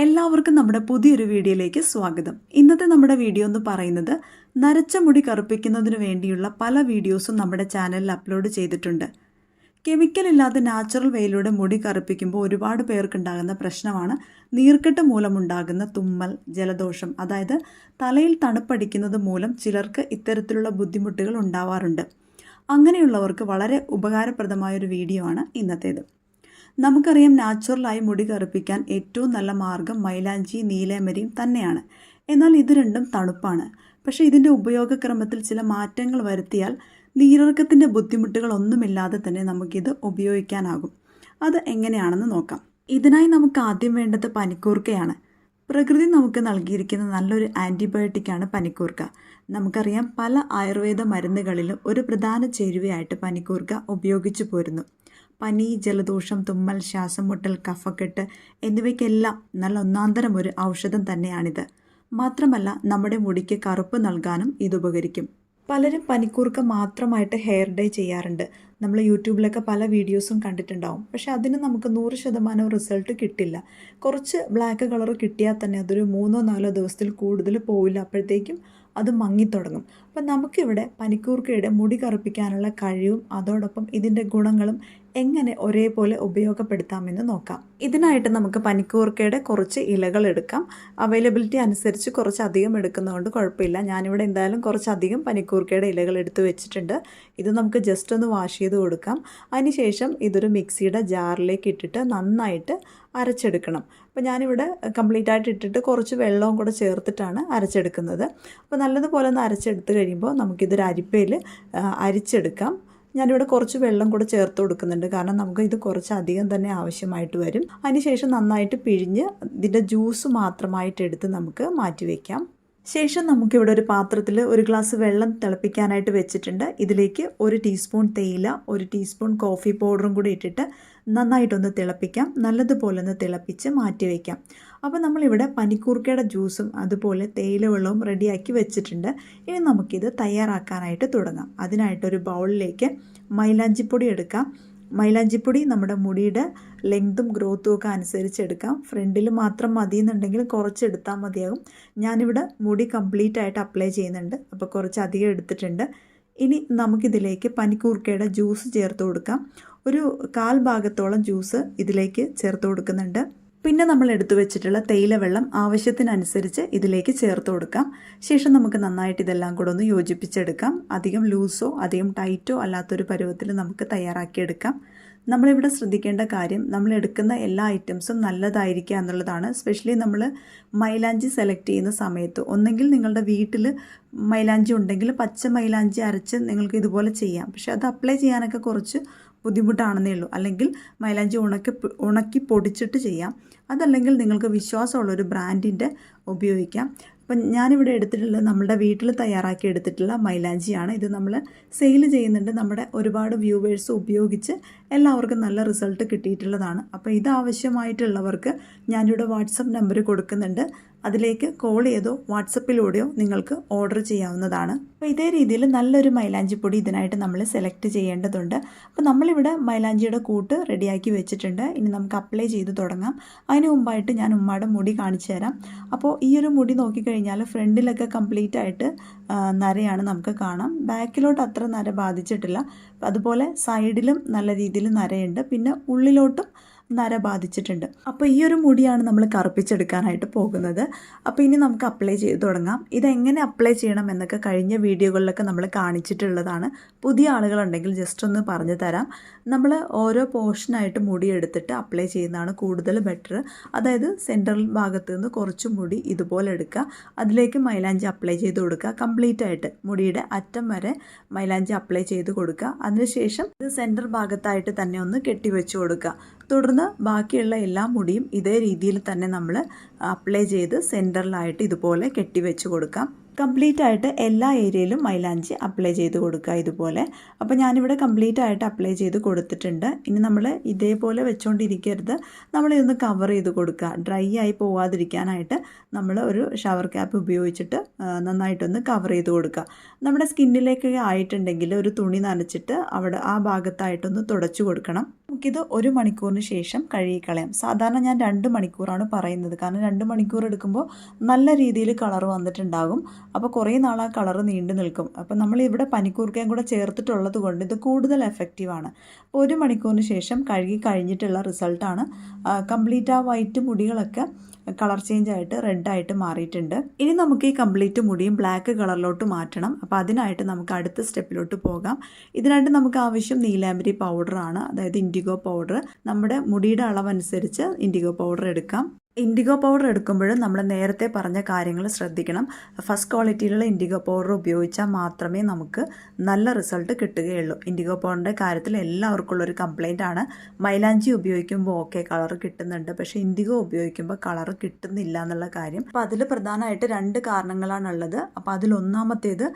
എല്ലാവർക്കും നമ്മുടെ പുതിയൊരു വീഡിയോയിലേക്ക് സ്വാഗതം. ഇന്നത്തെ നമ്മുടെ വീഡിയോ എന്ന് പറയുന്നത് നരച്ച മുടി കറുപ്പിക്കുന്നതിന് വേണ്ടിയുള്ള പല വീഡിയോസും നമ്മുടെ ചാനലിൽ അപ്ലോഡ് ചെയ്തിട്ടുണ്ട്. കെമിക്കൽ ഇല്ലാതെ നാച്ചുറൽ വേയിലൂടെ മുടി കറുപ്പിക്കുമ്പോൾ ഒരുപാട് പേർക്കുണ്ടാകുന്ന പ്രശ്നമാണ് നീർക്കെട്ട് മൂലമുണ്ടാകുന്ന തുമ്മൽ ജലദോഷം. അതായത് തലയിൽ തണുപ്പടിക്കുന്നത് മൂലം ചിലർക്ക് ഇത്തരത്തിലുള്ള ബുദ്ധിമുട്ടുകൾ ഉണ്ടാവാറുണ്ട്. അങ്ങനെയുള്ളവർക്ക് വളരെ ഉപകാരപ്രദമായ ഒരു വീഡിയോ ആണ് ഇന്നത്തേത്. നമുക്കറിയാം നാച്ചുറലായി മുടി കറുപ്പിക്കാൻ ഏറ്റവും നല്ല മാർഗം മൈലാഞ്ചി നീലേമരിയും തന്നെയാണ്. എന്നാൽ ഇത് രണ്ടും തണുപ്പാണ്. പക്ഷേ ഇതിന്റെ ഉപയോഗക്രമത്തിൽ ചില മാറ്റങ്ങൾ വരുത്തിയാൽ നീരിറക്കത്തിന്റെ ബുദ്ധിമുട്ടുകൾ ഒന്നുമില്ലാതെ തന്നെ നമുക്കിത് ഉപയോഗിക്കാനാകും. അത് എങ്ങനെയാണെന്ന് നോക്കാം. ഇതിനായി നമുക്ക് ആദ്യം വേണ്ടത് പനിക്കൂർക്കയാണ്. പ്രകൃതി നമുക്ക് നൽകിയിരിക്കുന്ന നല്ലൊരു ആന്റിബയോട്ടിക്കാണ് പനിക്കൂർക്ക. നമുക്കറിയാം പല ആയുർവേദ മരുന്നുകളിലും ഒരു പ്രധാന ചേരുവയായിട്ട് പനിക്കൂർക്ക ഉപയോഗിച്ചു പോരുന്നു. പനി ജലദോഷം തുമ്മൽ ശ്വാസം മുട്ടൽ കഫക്കെട്ട് എന്നിവയ്ക്കെല്ലാം നല്ല ഒന്നാന്തരം ഒരു ഔഷധം തന്നെയാണിത്. മാത്രമല്ല നമ്മുടെ മുടിക്ക് കറുപ്പ് നൽകാനും ഇത് ഉപകരിക്കും. പലരും പനിക്കൂർക്ക മാത്രമായിട്ട് ഹെയർ ഡൈ ചെയ്യാറുണ്ട്. നമ്മൾ യൂട്യൂബിലൊക്കെ പല വീഡിയോസും കണ്ടിട്ടുണ്ടാവും. പക്ഷെ അതിന് നമുക്ക് നൂറ് ശതമാനം റിസൾട്ട് കിട്ടില്ല. കുറച്ച് ബ്ലാക്ക് കളർ കിട്ടിയാൽ തന്നെ അതൊരു മൂന്നോ നാലോ ദിവസത്തിൽ കൂടുതൽ പോവില്ല. അപ്പോഴത്തേക്കും അത് മങ്ങിത്തുടങ്ങും അപ്പം നമുക്കിവിടെ പനിക്കൂർക്കയുടെ മുടി കറുപ്പിക്കാനുള്ള കഴിവും അതോടൊപ്പം ഇതിന്റെ ഗുണങ്ങളും എങ്ങനെ ഒരേപോലെ ഉപയോഗപ്പെടുത്താമെന്ന് നോക്കാം. ഇതിനായിട്ട് നമുക്ക് പനിക്കൂർക്കയുടെ കുറച്ച് ഇലകൾ എടുക്കാം. അവൈലബിലിറ്റി അനുസരിച്ച് കുറച്ച് അധികം എടുക്കുന്നതുകൊണ്ട് കുഴപ്പമില്ല. ഞാനിവിടെ എന്തായാലും കുറച്ചധികം പനിക്കൂർക്കയുടെ ഇലകൾ എടുത്തു വെച്ചിട്ടുണ്ട്. ഇത് നമുക്ക് ജസ്റ്റ് ഒന്ന് വാഷ് ചെയ്ത് കൊടുക്കാം. അതിനുശേഷം ഇതൊരു മിക്സിയുടെ ജാറിലേക്ക് ഇട്ടിട്ട് നന്നായിട്ട് അരച്ചെടുക്കണം. അപ്പോൾ ഞാനിവിടെ കംപ്ലീറ്റ് ആയിട്ട് ഇട്ടിട്ട് കുറച്ച് വെള്ളവും കൂടെ ചേർത്തിട്ടാണ് അരച്ചെടുക്കുന്നത്. അപ്പോൾ നല്ലതുപോലെ ഒന്ന് അരച്ചെടുത്ത് കഴിയുമ്പോൾ നമുക്കിതൊരു അരിപ്പയിൽ അരിച്ചെടുക്കാം. ഞാനിവിടെ കുറച്ച് വെള്ളം കൂടെ ചേർത്ത് കൊടുക്കുന്നുണ്ട്. കാരണം നമുക്ക് ഇത് കുറച്ച് അധികം തന്നെ ആവശ്യമായിട്ട് വരും. അതിനുശേഷം നന്നായിട്ട് പിഴിഞ്ഞ് ഇതിന്റെ ജ്യൂസ് മാത്രമായിട്ട് എടുത്ത് നമുക്ക് മാറ്റി വയ്ക്കാം ശേഷം നമുക്കിവിടെ ഒരു പാത്രത്തിൽ ഒരു ഗ്ലാസ് വെള്ളം തിളപ്പിക്കാനായിട്ട് വെച്ചിട്ടുണ്ട്. ഇതിലേക്ക് ഒരു ടീസ്പൂൺ തേയില ഒരു ടീസ്പൂൺ കോഫി പൗഡറും കൂടി ഇട്ടിട്ട് നന്നായിട്ടൊന്ന് തിളപ്പിക്കാം. നല്ലതുപോലെ ഒന്ന് തിളപ്പിച്ച് മാറ്റി വയ്ക്കാം അപ്പോൾ നമ്മളിവിടെ പനിക്കൂർക്കയുടെ ജ്യൂസും അതുപോലെ തേയില വെള്ളവും റെഡിയാക്കി വെച്ചിട്ടുണ്ട്. ഇനി നമുക്കിത് തയ്യാറാക്കാനായിട്ട് തുടങ്ങാം. അതിനായിട്ടൊരു ബൗളിലേക്ക് മൈലാഞ്ചിപ്പൊടി എടുക്കാം. മൈലാഞ്ചിപ്പൊടി നമ്മുടെ മുടിയുടെ ലെങ്തും ഗ്രോത്തും ഒക്കെ അനുസരിച്ച് എടുക്കാം. ഫ്രണ്ടിൽ മാത്രം മതി എന്നുണ്ടെങ്കിൽ കുറച്ച് എടുത്താൽ മതിയാകും. ഞാനിവിടെ മുടി കംപ്ലീറ്റ് ആയിട്ട് അപ്ലൈ ചെയ്യുന്നുണ്ട്. അപ്പോൾ കുറച്ച് അധികം എടുത്തിട്ടുണ്ട്. ഇനി നമുക്കിതിലേക്ക് പനിക്കൂർക്കയുടെ ജ്യൂസ് ചേർത്ത് കൊടുക്കാം. ഒരു കാൽ ഭാഗത്തോളം ജ്യൂസ് ഇതിലേക്ക് ചേർത്ത് കൊടുക്കുന്നുണ്ട്. പിന്നെ നമ്മൾ എടുത്തു വെച്ചിട്ടുള്ള തേയില വെള്ളം ആവശ്യത്തിനനുസരിച്ച് ഇതിലേക്ക് ചേർത്ത് കൊടുക്കാം. ശേഷം നമുക്ക് നന്നായിട്ട് ഇതെല്ലാം കൂടെ ഒന്ന് യോജിപ്പിച്ചെടുക്കാം. അധികം ലൂസോ അധികം ടൈറ്റോ അല്ലാത്തൊരു പരുവത്തിൽ നമുക്ക് തയ്യാറാക്കിയെടുക്കാം. നമ്മളിവിടെ ശ്രദ്ധിക്കേണ്ട കാര്യം നമ്മൾ എടുക്കുന്ന എല്ലാ ഐറ്റംസും നല്ലതായിരിക്കുക എന്നുള്ളതാണ്. സ്പെഷ്യലി നമ്മൾ മൈലാഞ്ചി സെലക്ട് ചെയ്യുന്ന സമയത്ത്. ഒന്നെങ്കിൽ നിങ്ങളുടെ വീട്ടിൽ മൈലാഞ്ചി ഉണ്ടെങ്കിൽ പച്ച മൈലാഞ്ചി അരച്ച് നിങ്ങൾക്ക് ഇതുപോലെ ചെയ്യാം. പക്ഷേ അത് അപ്ലൈ ചെയ്യാനൊക്കെ കുറച്ച് ബുദ്ധിമുട്ടാണെന്നേ ഉള്ളൂ. അല്ലെങ്കിൽ മൈലാഞ്ചി ഉണക്കി ഉണക്കി പൊടിച്ചിട്ട് ചെയ്യാം. അതല്ലെങ്കിൽ നിങ്ങൾക്ക് വിശ്വാസമുള്ളൊരു ബ്രാൻഡിന്റെ ഉപയോഗിക്കാം. അപ്പം ഞാനിവിടെ എടുത്തിട്ടുള്ളത് നമ്മുടെ വീട്ടിൽ തയ്യാറാക്കി എടുത്തിട്ടുള്ള മൈലാഞ്ചിയാണ്. ഇത് നമ്മൾ സെയിൽ ചെയ്യുന്നുണ്ട്. നമ്മുടെ ഒരുപാട് വ്യൂവേഴ്സ് ഉപയോഗിച്ച് എല്ലാവർക്കും നല്ല റിസൾട്ട് കിട്ടിയിട്ടുള്ളതാണ്. അപ്പോൾ ഇത് ആവശ്യമായിട്ടുള്ളവർക്ക് ഞാനിവിടെ വാട്സപ്പ് നമ്പർ കൊടുക്കുന്നുണ്ട്. അതിലേക്ക് കോൾ ചെയ്തോ വാട്സപ്പിലൂടെയോ നിങ്ങൾക്ക് ഓർഡർ ചെയ്യാവുന്നതാണ്. അപ്പോൾ ഇതേ രീതിയിൽ നല്ലൊരു മൈലാഞ്ചിപ്പൊടി ഇതിനായിട്ട് നമ്മൾ സെലക്ട് ചെയ്യേണ്ടതുണ്ട്. അപ്പോൾ നമ്മളിവിടെ മൈലാഞ്ചിയുടെ കൂട്ട് റെഡിയാക്കി വെച്ചിട്ടുണ്ട്. ഇനി നമുക്ക് അപ്ലൈ ചെയ്ത് തുടങ്ങാം. അതിന് മുമ്പായിട്ട് ഞാൻ ഉമ്മയുടെ മുടി കാണിച്ചു തരാം. അപ്പോൾ ഈ ഒരു മുടി നോക്കിക്കഴിഞ്ഞാൽ ഫ്രണ്ടിലൊക്കെ കംപ്ലീറ്റ് ആയിട്ട് നരയാണ് നമുക്ക് കാണാം. ബാക്കിലോട്ട് അത്ര നര ബാധിച്ചിട്ടില്ല. അതുപോലെ സൈഡിലും നല്ല രീതിയിൽ നരയുണ്ട്. പിന്നെ ഉള്ളിലോട്ടും നര ബാധിച്ചിട്ടുണ്ട്. അപ്പോൾ ഈ ഒരു മുടിയാണ് നമ്മൾ കറുപ്പിച്ചെടുക്കാനായിട്ട് പോകുന്നത്. അപ്പോൾ ഇനി നമുക്ക് അപ്ലൈ ചെയ്ത് തുടങ്ങാം. ഇതെങ്ങനെ അപ്ലൈ ചെയ്യണം എന്നൊക്കെ കഴിഞ്ഞ വീഡിയോകളിലൊക്കെ നമ്മൾ കാണിച്ചിട്ടുള്ളതാണ്. പുതിയ ആളുകളുണ്ടെങ്കിൽ ജസ്റ്റ് ഒന്ന് പറഞ്ഞു തരാം. നമ്മൾ ഓരോ പോർഷനായിട്ട് മുടി എടുത്തിട്ട് അപ്ലൈ ചെയ്യുന്നതാണ് കൂടുതൽ ബെറ്റർ അതായത് സെൻട്രൽ ഭാഗത്ത് നിന്ന് കുറച്ച് മുടി ഇതുപോലെ എടുക്കുക. അതിലേക്ക് മൈലാഞ്ചി അപ്ലൈ ചെയ്ത് കൊടുക്കുക. കംപ്ലീറ്റ് ആയിട്ട് മുടിയുടെ അറ്റം വരെ മൈലാഞ്ചി അപ്ലൈ ചെയ്ത് കൊടുക്കുക. അതിനുശേഷം ഇത് സെന്റർ ഭാഗത്തായിട്ട് തന്നെ ഒന്ന് കെട്ടിവെച്ച് കൊടുക്കുക. തുടർന്ന് ബാക്കിയുള്ള എല്ലാ മുടിയും ഇതേ രീതിയിൽ തന്നെ നമ്മൾ അപ്ലൈ ചെയ്ത് സെന്ററിലായിട്ട് ഇതുപോലെ കെട്ടിവെച്ച് കൊടുക്കാം. കംപ്ലീറ്റ് ആയിട്ട് എല്ലാ ഏരിയയിലും മൈലാഞ്ചി അപ്ലൈ ചെയ്ത് കൊടുക്കുക ഇതുപോലെ. അപ്പോൾ ഞാനിവിടെ കംപ്ലീറ്റ് ആയിട്ട് അപ്ലൈ ചെയ്ത് കൊടുത്തിട്ടുണ്ട്. ഇനി നമ്മൾ ഇതേപോലെ വെച്ചുകൊണ്ടിരിക്കരുത് നമ്മളിതൊന്ന് കവർ ചെയ്ത് കൊടുക്കുക. ഡ്രൈ ആയി പോവാതിരിക്കാനായിട്ട് നമ്മൾ ഒരു ഷവർ ക്യാപ്പ് ഉപയോഗിച്ചിട്ട് നന്നായിട്ടൊന്ന് കവർ ചെയ്ത് കൊടുക്കുക. നമ്മുടെ സ്കിന്നിലേക്ക് ആയിട്ടുണ്ടെങ്കിൽ ഒരു തുണി നനച്ചിട്ട് അവിടെ ആ ഭാഗത്തായിട്ടൊന്ന് തുടച്ചു കൊടുക്കണം. നമുക്കിത് ഒരു മണിക്കൂറിന് ശേഷം കഴുകിക്കളയാം. സാധാരണ ഞാൻ രണ്ട് മണിക്കൂറാണ് പറയുന്നത്. കാരണം രണ്ട് മണിക്കൂർ എടുക്കുമ്പോൾ നല്ല രീതിയിൽ കളർ വന്നിട്ടുണ്ടാകും. അപ്പോൾ കുറേ നാൾ ആ കളർ നീണ്ടു നിൽക്കും. അപ്പോൾ നമ്മൾ ഇവിടെ പനിക്കൂർക്കയും കൂടെ ചേർത്തിട്ടുള്ളത് കൊണ്ട് ഇത് കൂടുതൽ എഫക്റ്റീവാണ് അപ്പോൾ ഒരു മണിക്കൂറിന് ശേഷം കഴുകി കഴിഞ്ഞിട്ടുള്ള റിസൾട്ടാണ് കംപ്ലീറ്റ് ആ വൈറ്റ് മുടികളൊക്കെ കളർ ചേഞ്ച് ആയിട്ട് റെഡായിട്ട് മാറിയിട്ടുണ്ട്. ഇനി നമുക്ക് ഈ കംപ്ലീറ്റ് മുടിയും ബ്ലാക്ക് കളറിലോട്ട് മാറ്റണം. അപ്പോൾ അതിനായിട്ട് നമുക്ക് അടുത്ത സ്റ്റെപ്പിലോട്ട് പോകാം. ഇതിനായിട്ട് നമുക്ക് ആവശ്യം നീലാമ്പരി പൗഡറാണ് അതായത് ഇൻഡിഗോ പൗഡർ നമ്മുടെ മുടിയുടെ അളവനുസരിച്ച് ഇൻഡിഗോ പൗഡർ എടുക്കാം. ഇൻഡിഗോ പൗഡർ എടുക്കുമ്പോൾ നമ്മൾ നേരത്തെ പറഞ്ഞ കാര്യങ്ങൾ ശ്രദ്ധിക്കണം. ഫസ്റ്റ് ക്വാളിറ്റിയിലുള്ള ഇൻഡിഗോ പൗഡർ ഉപയോഗിച്ചാൽ മാത്രമേ നമുക്ക് നല്ല റിസൾട്ട് കിട്ടുകയുള്ളൂ. ഇൻഡിഗോ പൗഡറിന്റെ കാര്യത്തിൽ എല്ലാവർക്കും ഉള്ളൊരു കംപ്ലൈന്റ് ആണ്. മൈലാഞ്ചി ഉപയോഗിക്കുമ്പോൾ ഓക്കെ കളർ കിട്ടുന്നുണ്ട്. പക്ഷേ ഇൻഡിഗോ ഉപയോഗിക്കുമ്പോൾ കളർ കിട്ടുന്നില്ല എന്നുള്ള കാര്യം. അപ്പോൾ അതിൽ പ്രധാനമായിട്ട് രണ്ട് കാരണങ്ങളാണുള്ളത്. അപ്പോൾ അതിലൊന്നാമത്തേത്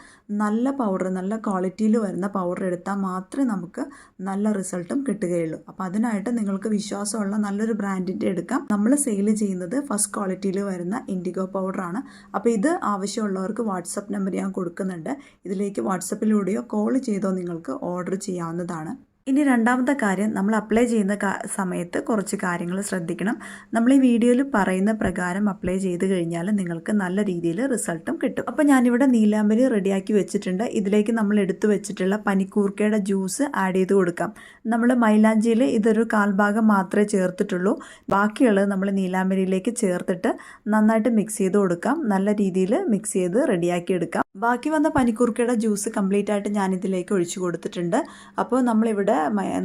നല്ല പൗഡർ നല്ല ക്വാളിറ്റിയിൽ വരുന്ന പൗഡർ എടുത്താൽ മാത്രമേ നമുക്ക് നല്ല റിസൾട്ടും കിട്ടുകയുള്ളൂ. അപ്പോൾ അതിനായിട്ട് നിങ്ങൾക്ക് വിശ്വാസമുള്ള നല്ലൊരു ബ്രാൻഡിന്റെ എടുക്കാം. നമ്മൾ സെയിൽ ചെയ്യുന്നത് ഫസ്റ്റ് ക്വാളിറ്റിയിൽ വരുന്ന ഇൻഡിഗോ പൗഡറാണ് അപ്പോൾ ഇത് ആവശ്യമുള്ളവർക്ക് വാട്സപ്പ് നമ്പർ ഞാൻ കൊടുക്കുന്നുണ്ട്. ഇതിലേക്ക് വാട്സപ്പിലൂടെയോ കോൾ ചെയ്തോ നിങ്ങൾക്ക് ഓർഡർ ചെയ്യാവുന്നതാണ്. ഇനി രണ്ടാമത്തെ കാര്യം നമ്മൾ അപ്ലൈ ചെയ്യുന്ന സമയത്ത് കുറച്ച് കാര്യങ്ങൾ ശ്രദ്ധിക്കണം. നമ്മൾ ഈ വീഡിയോയിൽ പറയുന്ന പ്രകാരം അപ്ലൈ ചെയ്ത് കഴിഞ്ഞാൽ നിങ്ങൾക്ക് നല്ല രീതിയിൽ റിസൾട്ടും കിട്ടും. അപ്പോൾ ഞാനിവിടെ നീലാമ്പരി റെഡിയാക്കി വെച്ചിട്ടുണ്ട്. ഇതിലേക്ക് നമ്മൾ എടുത്തു വെച്ചിട്ടുള്ള പനിക്കൂർക്കയുടെ ജ്യൂസ് ആഡ് ചെയ്ത് കൊടുക്കാം. നമ്മൾ മൈലാഞ്ചിയിൽ ഇതൊരു കാൽഭാഗം മാത്രമേ ചേർത്തിട്ടുള്ളൂ. ബാക്കിയുള്ളത് നമ്മൾ നീലാമ്പരിയിലേക്ക് ചേർത്തിട്ട് നന്നായിട്ട് മിക്സ് ചെയ്ത് കൊടുക്കാം. നല്ല രീതിയിൽ മിക്സ് ചെയ്ത് റെഡിയാക്കി എടുക്കാം. ബാക്കി വന്ന പനിക്കൂർക്കയുടെ ജ്യൂസ് കംപ്ലീറ്റ് ആയിട്ട് ഞാൻ ഇതിലേക്ക് ഒഴിച്ചു കൊടുത്തിട്ടുണ്ട്. അപ്പോൾ നമ്മളിവിടെ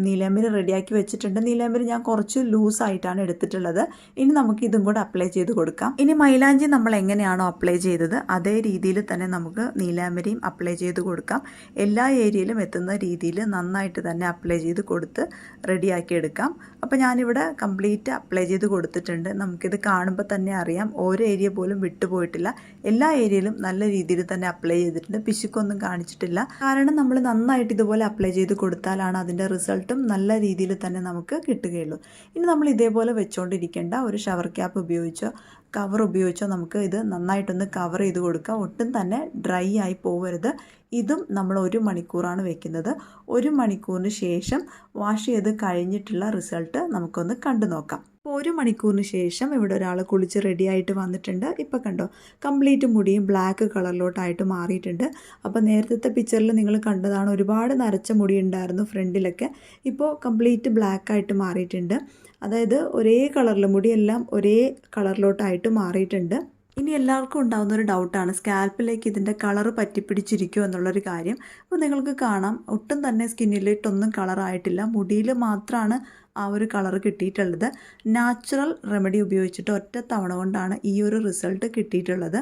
നീലാമ്പരി റെഡിയാക്കി വെച്ചിട്ടുണ്ട്. നീലാമ്പരി ഞാൻ കുറച്ച് ലൂസായിട്ടാണ് എടുത്തിട്ടുള്ളത്. ഇനി നമുക്ക് ഇതും കൂടെ അപ്ലൈ ചെയ്ത് കൊടുക്കാം. ഇനി മൈലാഞ്ചി നമ്മൾ എങ്ങനെയാണോ അപ്ലൈ ചെയ്തത് അതേ രീതിയിൽ തന്നെ നമുക്ക് നീലാമ്പരിയും അപ്ലൈ ചെയ്ത് കൊടുക്കാം. എല്ലാ ഏരിയയിലും എത്തുന്ന രീതിയിൽ നന്നായിട്ട് തന്നെ അപ്ലൈ ചെയ്ത് കൊടുത്ത് റെഡിയാക്കി എടുക്കാം. അപ്പോൾ ഞാനിവിടെ കംപ്ലീറ്റ് അപ്ലൈ ചെയ്ത് കൊടുത്തിട്ടുണ്ട്. നമുക്കിത് കാണുമ്പോൾ തന്നെ അറിയാം. ഓരോ ഏരിയ പോലും വിട്ടുപോയിട്ടില്ല. എല്ലാ ഏരിയയിലും നല്ല രീതിയിൽ തന്നെ അപ്ലൈ ചെയ്തിട്ടുണ്ട്. പിശുക്കൊന്നും കാണിച്ചിട്ടില്ല. കാരണം നമ്മൾ നന്നായിട്ട് ഇതുപോലെ അപ്ലൈ ചെയ്ത് കൊടുത്താലാണ് അതിന്റെ റിസൾട്ടും നല്ല രീതിയിൽ തന്നെ നമുക്ക് കിട്ടുകയുള്ളൂ. ഇനി നമ്മൾ ഇതേപോലെ വെച്ചുകൊണ്ടിരിക്കേണ്ട ഒരു ഷവർ ക്യാപ്പ് ഉപയോഗിച്ചോ കവർ ഉപയോഗിച്ചോ നമുക്ക് ഇത് നന്നായിട്ടൊന്ന് കവർ ചെയ്ത് കൊടുക്കുക. ഒട്ടും തന്നെ ഡ്രൈ ആയി പോകരുത് ഇതും നമ്മൾ ഒരു മണിക്കൂറാണ് വെക്കുന്നത്. ഒരു മണിക്കൂറിന് ശേഷം വാഷ് ചെയ്ത് കഴിഞ്ഞിട്ടുള്ള റിസൾട്ട് നമുക്കൊന്ന് കണ്ടു നോക്കാം അപ്പോൾ ഒരു മണിക്കൂറിന് ശേഷം ഇവിടെ ഒരാൾ കുളിച്ച് റെഡി ആയിട്ട് വന്നിട്ടുണ്ട്. ഇപ്പോൾ കണ്ടോ കംപ്ലീറ്റ് മുടിയും ബ്ലാക്ക് കളറിലോട്ടായിട്ട് മാറിയിട്ടുണ്ട്. അപ്പോൾ നേരത്തെ പിക്ചറിൽ നിങ്ങൾ കണ്ടതാണ് ഒരുപാട് നരച്ച മുടി ഉണ്ടായിരുന്നു ഫ്രണ്ടിലൊക്കെ. ഇപ്പോൾ കംപ്ലീറ്റ് ബ്ലാക്ക് ആയിട്ട് മാറിയിട്ടുണ്ട്. അതായത് ഒരേ കളറിൽ മുടിയെല്ലാം ഒരേ കളറിലോട്ടായിട്ട് മാറിയിട്ടുണ്ട്. ഇനി എല്ലാവർക്കും ഉണ്ടാകുന്ന ഒരു ഡൗട്ടാണ് സ്കാൽപ്പിലേക്ക് ഇതിന്റെ കളർ പറ്റിപ്പിടിച്ചിരിക്കുമോ എന്നുള്ളൊരു കാര്യം. അപ്പോൾ നിങ്ങൾക്ക് കാണാം. ഒട്ടും തന്നെ സ്കിന്നിലിട്ടൊന്നും കളറായിട്ടില്ല മുടിയിൽ മാത്രമാണ് ആ ഒരു കളർ കിട്ടിയിട്ടുള്ളത്. നാച്ചുറൽ റെമഡി ഉപയോഗിച്ചിട്ട് ഒറ്റ തവണ കൊണ്ടാണ് ഈ ഒരു റിസൾട്ട് കിട്ടിയിട്ടുള്ളത്.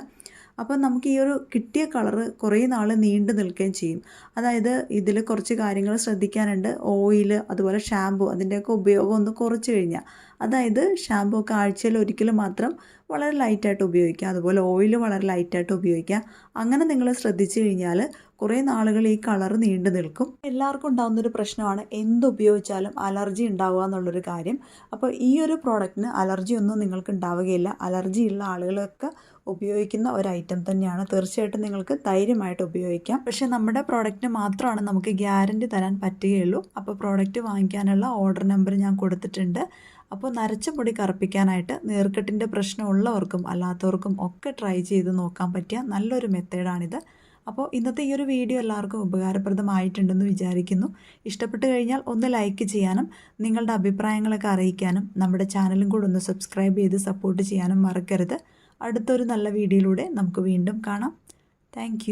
അപ്പോൾ നമുക്ക് ഈ ഒരു കിട്ടിയ കളർ കുറേ നാൾ നീണ്ടു നിൽക്കുകയും ചെയ്യും. അതായത് ഇതിൽ കുറച്ച് കാര്യങ്ങൾ ശ്രദ്ധിക്കാനുണ്ട്. ഓയിൽ അതുപോലെ ഷാമ്പു അതിന്റെയൊക്കെ ഉപയോഗം ഒന്ന് കുറച്ച് കഴിഞ്ഞാൽ അതായത് ഷാമ്പു ഒക്കെ ആഴ്ചയിൽ ഒരിക്കൽ മാത്രം വളരെ ലൈറ്റായിട്ട് ഉപയോഗിക്കുക. അതുപോലെ ഓയിൽ വളരെ ലൈറ്റായിട്ട് ഉപയോഗിക്കുക. അങ്ങനെ നിങ്ങൾ ശ്രദ്ധിച്ചു കഴിഞ്ഞാൽ കുറേ നാളുകൾ ഈ കളർ നീണ്ടു നിൽക്കും. എല്ലാവർക്കും ഉണ്ടാകുന്ന ഒരു പ്രശ്നമാണ് എന്തുപയോഗിച്ചാലും അലർജി ഉണ്ടാവുക എന്നുള്ളൊരു കാര്യം. അപ്പോൾ ഈ ഒരു പ്രോഡക്റ്റിന് അലർജി ഒന്നും നിങ്ങൾക്ക് ഉണ്ടാവുകയില്ല. അലർജി ഉള്ള ആളുകളൊക്കെ ഉപയോഗിക്കുന്ന ഒരു ഐറ്റം തന്നെയാണ്. തീർച്ചയായിട്ടും നിങ്ങൾക്ക് ധൈര്യമായിട്ട് ഉപയോഗിക്കാം. പക്ഷേ നമ്മുടെ പ്രോഡക്റ്റിന് മാത്രമാണ് നമുക്ക് ഗ്യാരണ്ടി തരാൻ പറ്റുകയുള്ളൂ. അപ്പോൾ പ്രോഡക്റ്റ് വാങ്ങിക്കാനുള്ള ഓർഡർ നമ്പർ ഞാൻ കൊടുത്തിട്ടുണ്ട്. അപ്പോൾ നരച്ച പൊടി കറുപ്പിക്കാനായിട്ട് നീർക്കെട്ടിന്റെ പ്രശ്നമുള്ളവർക്കും അല്ലാത്തവർക്കും ഒക്കെ ട്രൈ ചെയ്ത് നോക്കാൻ പറ്റിയ നല്ലൊരു മെത്തേഡാണിത്. അപ്പോൾ ഇന്നത്തെ ഈ ഒരു വീഡിയോ എല്ലാവർക്കും ഉപകാരപ്രദമായിട്ടുണ്ടെന്ന് വിചാരിക്കുന്നു. ഇഷ്ടപ്പെട്ട് കഴിഞ്ഞാൽ ഒന്ന് ലൈക്ക് ചെയ്യാനും നിങ്ങളുടെ അഭിപ്രായങ്ങളൊക്കെ അറിയിക്കാനും നമ്മുടെ ചാനലും കൂടെ ഒന്ന് സബ്സ്ക്രൈബ് ചെയ്ത് സപ്പോർട്ട് ചെയ്യാനും മറക്കരുത്. അടുത്തൊരു നല്ല വീഡിയോയിലൂടെ നമുക്ക് വീണ്ടും കാണാം. താങ്ക്